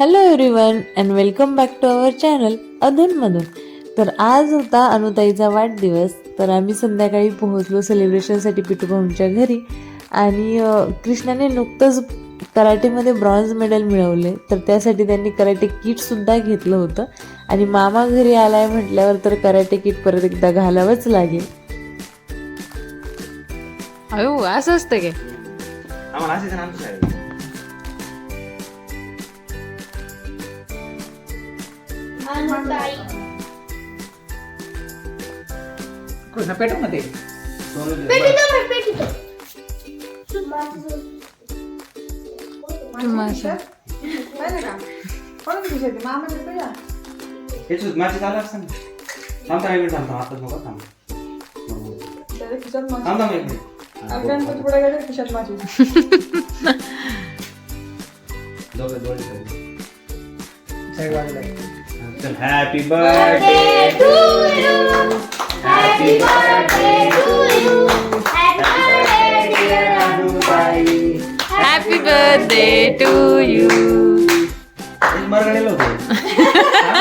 Hello everyone and welcome back to our channel अधूनमधून तर आज होता अनुताईचा वाढदिवस. तर आम्ही संध्याकाळी पोहोचलो सेलिब्रेशनसाठी पिटू भाऊंच्या घरी. आणि कृष्णाने नुकतंच कराटेमध्ये ब्रॉन्झ मेडल मिळवले. तर त्यासाठी त्यांनी कराटे किटसुद्धा घेतलं होतं. आणि मामा घरी आलाय म्हटल्यावर तर कराटे किट परत एकदा घालावंच लागेल. असं असतं काय कृष्ण पेटव ना ते मासा हेच माझे चालू असतं ना थांब थांब एक मिनिट थांब थांब आताच नको थांब थांब थांब एक मिनिट दोघं. साईड बाजूला चल happy birthday happy birthday happy birthday to you मरगडेलो होतो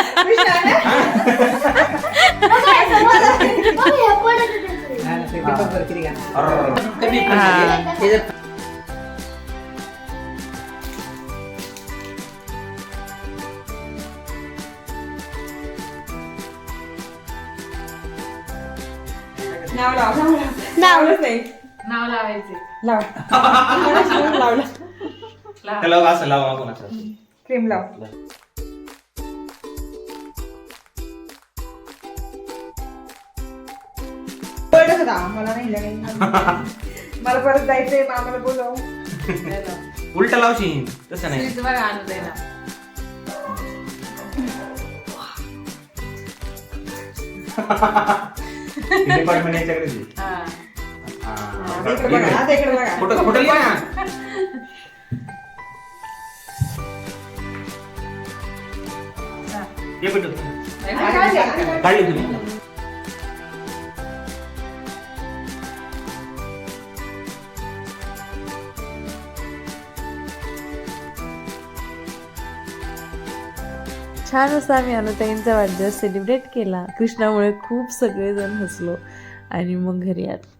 हा ना, ते पेपर वर हा. नाही. ते जर- नाव लावायचे. त्याला असं लावा आपण असं क्रीम लाव. पडत होता मला नाही लागेल. मला परत जायचंय मामाला बोलव. उलट लावशील तसं नाही. आणू डिपार्टमेंट याच्याकडे दे. हा. हा. इकडे बघा आता इकडे बघा फोटो फोटो लिहा ना ये बेटू काढली तुम्ही छान असा आम्ही अनुताईंचा वाढदिवस सेलिब्रेट केला. कृष्णामुळे खूप सगळेजण हसलो आणि मग घरी आलो.